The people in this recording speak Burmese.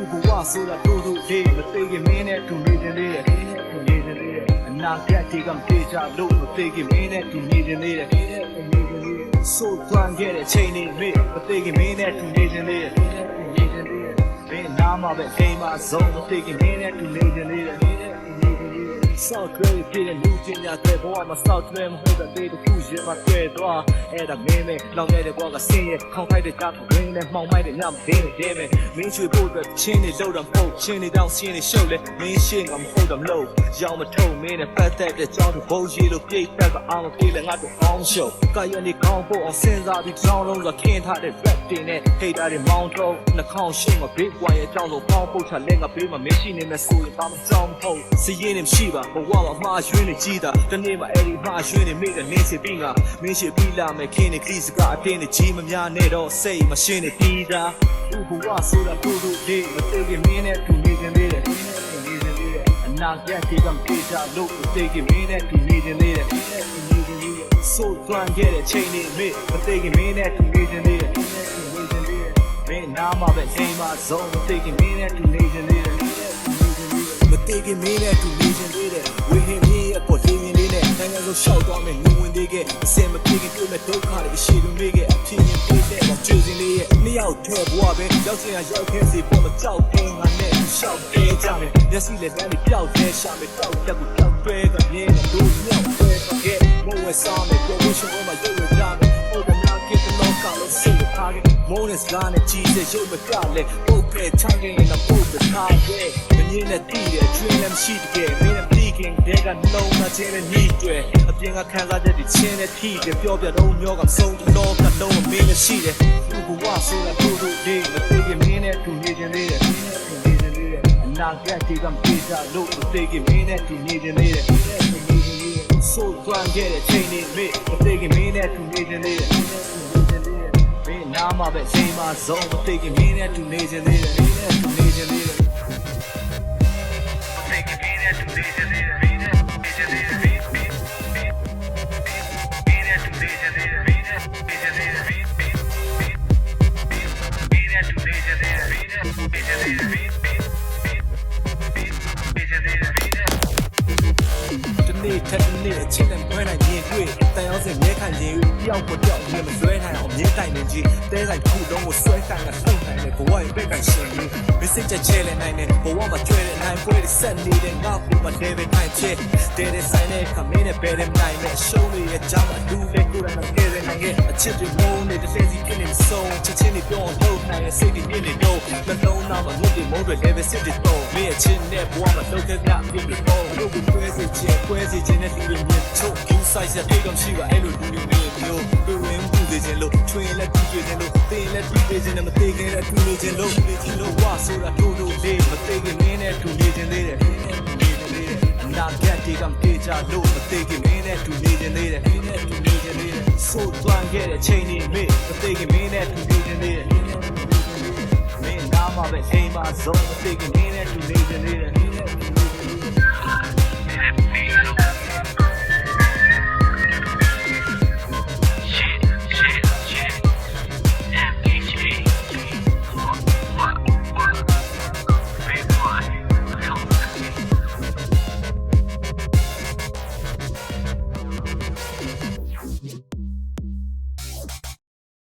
ဥပဝဆိုတာတို့တို့လေးမသိခင်မင်းနဲ့တူနေတယ်လေနေတယ်လေအနာဂတ်တွေကမပြေကြလို့မသိခင်မင်းနဲ့တူနေတယ်လေနေတယ်လေဆိုသွမ်းခဲ့တဲ့ချိန်နေမေမသိခင်မင်းနဲ့တူနေတယ်လေနေတယ်လေဘယ်နာမှာပဲအိမ်မှာဆုံးမသိခင်မင်းနဲ့တူနေတယ်လေနေတယ်လေ ဆောက်ကြဲပြည့်တဲ့လူချင်းညာတဲ့ဘဝမှာဆောက်ကြဲမဟုတ်တဲ့တေးတစ်ခုရင်မှာတွေ့တော့အဲ့ဒါမင်းနဲ့လောင်နေတဲ့ဘဝကဆင်းရဲခေါင်းခိုက်တဲ့ကြားထရင်းနဲ့မှောင်မိုက်တဲ့ညမသိတဲ့ပဲမင်းချွေဖို့အတွက်ချင်းနေလို့တော့မဟုတ်ချင်းနေတောင်ဆင်းနေရှုပ်လေမင်းရှင်းကမဟုတ်တော့မလို့ရောင်မထုံမင်းနဲ့ပတ်သက်တဲ့ကြောင်းတို့ဘုံကြီးလို့ပြိတ်တက်ပါအောင်ပြေးလေငါတို့အောင်ရှုပ်ကာယနေကောင်းဖို့အောင်စဉ်းစားပြီးကြောင်းလုံးကခင်းထားတဲ့ rap တင်နဲ့ hater တွေမောင်းတော့နှာခေါင်းရှင်းမှာ big boy ရဲ့အကြောင်းလို့ပေါင်းပုတ်ချလက်ငါဘေးမှာမရှိနေမဲ့ဆိုရင်ဘာမှကြောင်းမဟုတ်စီရင်နေမရှိပါဘဝမှာမှားရွှင်းနေကြည်တာတနေ့မှအဲ့ဒီမှားရွှင်းနေမိတဲ့နေစီပြီးငါမင်းရှိပြီးလာမယ်ခင်းနေခီးစကအတင်းနဲ့ကြီးမများနဲ့တော့စိတ်မရှင်းနေပြီးတာဥပဝဆိုတာတို့တို့လေးမသိခင်မင်းနဲ့တူနေခြင်းလေးတဲ့နေခြင်းလေးတဲ့အနာဂတ်တွေကမပြေကြလို့မသိခင်မင်းနဲ့တူနေခြင်းလေးတဲ့နေခြင်းလေးဆိုသွမ်းခဲ့တဲ့ချိန်နေမေမသိခင်မင်းနဲ့တူနေခြင်းလေးတဲ့နေခြင်းလေးမင်းနာမှာပဲအိမ်မှာဆုံးမသိခင်မင်းနဲ့တူနေခြင်းလေးတဲ့မသိခင်မင်းနဲ့တူ နဲ့နိုင်ငံစုံရှောက်သွားမယ်လူဝင်သေးခဲ့အစင်မပြေခင်တွေ့မဲ့ဒုက္ခတွေအရှိတူမိခဲ့အဖြစ်ရင်ပြေးတဲ့တော့ကျွေးစင်လေးရဲ့နှစ်ယောက်ထဲဘဝပဲရောက်ချင်ရရောက်ခဲစီပေါ်မကြောက်တဲ့ငါနဲ့ရှောက်သေးကြမယ်မျက်စိလက်တန်းတွေပျောက်သေးရှာမယ်တောက်တက်ကိုတောက်တွဲကမြင်တဲ့လူမြောက်ပဲခဲ့မိုးဝဲစားမယ်ပြောလို့ရှိရင်မှရုပ်ရကြမယ်ဟုတ်တယ်နာကိတလောကလို့စိတ်ထားခဲ့မိုးနဲ့စကားနဲ့ကြီးစေရုပ်မကလဲပုတ်ပဲချောင်းရင်းနဲ့ပုတ်ပဲထားခဲ့မငင်းနဲ့တည်တဲ့ dream လည်းမရှိတကယ်မင်းနဲ့ပြီး ခင်တဲ့ကလုံးမချင်းနဲ့ညီတွေအပြင်ကခံစားတဲ့ဒီချင်းနဲ့ထိတယ်ပြောပြတော့မျောကစုံတလောကလုံးမင်းနဲ့ရှိတယ်သူ့ဘဝဆိုတာတို့တို့လေးမသိခင်မင်းနဲ့တူနေခြင်းလေးတဲ့မင်းနဲ့တူနေခြင်းလေးတဲ့အနာဂတ်တွေကမပြေကြလို့မသိခင်မင်းနဲ့တူနေခြင်းလေးတဲ့မင်းနဲ့တူနေခြင်းလေးတဲ့ဆိုသွမ်းခဲ့တဲ့ချိန်နေမေမသိခင်မင်းနဲ့တူနေခြင်းလေးတဲ့မင်းနဲ့တူနေခြင်းလေးတဲ့မင်းနာမှာပဲချိန်မှာဆုံးမသိခင်မင်းနဲ့တူနေခြင်းလေးတဲ့မင်းနဲ့တူနေခြင်းလေးတဲ့ Take နေ့ထက်တနေ့အချင်းနဲ့ခွဲနိုင်ရင်တွေ့တန်ရောက်စင်မြဲခံရင်တယောက်ကိုတယောက်မြင်မစွဲနိုင်အောင်မြဲတိုင်နေကြီးတဲဆိုင်ခုလုံးကိုဆွဲခံကဆုံနိုင်တဲ့ဘဝရဲ့ဘက်ကရှင်ကြီးမစ်စစ်ချက်ချဲလဲနိုင်တဲ့ဘဝမှာကျွဲတဲ့နိုင်ပွဲတွေဆက်နေတဲ့ငါ့ကိုမတဲပဲနိုင်ချဲတဲတဲ့ဆိုင်နဲ့ခမင်းနဲ့ဘယ်တဲ့နိုင်မဲ့ရှုံးလေးရဲ့ကြားမှာလူလေးကိုယ်တိုင်ကဲတဲ့နိုင်ရဲ့ အချစ်တွေမုန်းနေတဲ့တဲ့စီဖြစ်နေဆုံးချစ်ချင်းတွေပြောင်းလို့နိုင်ရဲ့စိတ်တွေမြင့်နေတော့နှလုံးသားမှာငုတ်တွေမုန်းတွေလည်းပဲစစ်တွေတော့မင်းရဲ့ချစ်နဲ့ဘဝမှာလှုပ်တဲ့ပြပြပြီးတော့လို့ကိုပွဲစီချဲပွဲစီချင်းနဲ့လူတွေမြင်ချုပ် you size ရဲ့ပြေကမရှိပါအဲ့လိုလူတွေမျိုးတွေဝင်မှုတွေချင်းလို့ထွင်လက်တူတွေချင်းလို့တင်လက်တူတွေချင်းနဲ့မသေးခင်တဲ့တူနေချင်းလို့နေချင်းလို့ဝါဆိုတာတို့တို့လေးမသေးခင်မင်း နာဂတ်တွေကမပြေကြလို့မသေးခင်မင်းနဲ့တူနေချင်းသေးတယ်မင်းနဲ့တူနေချင်းသေးတယ်ဆိုသွမ်းခဲ့တဲ့ချိန်နေမေမသေးခင်မင်းနဲ့တူနေချင်းသေးတယ်မင်းနာမှာပဲအိမ်မှာဆုံးမသေးခင်မင်းနဲ့တူနေချင်းသေးတယ်မင်းနဲ့တူနေချင်းသေးတယ်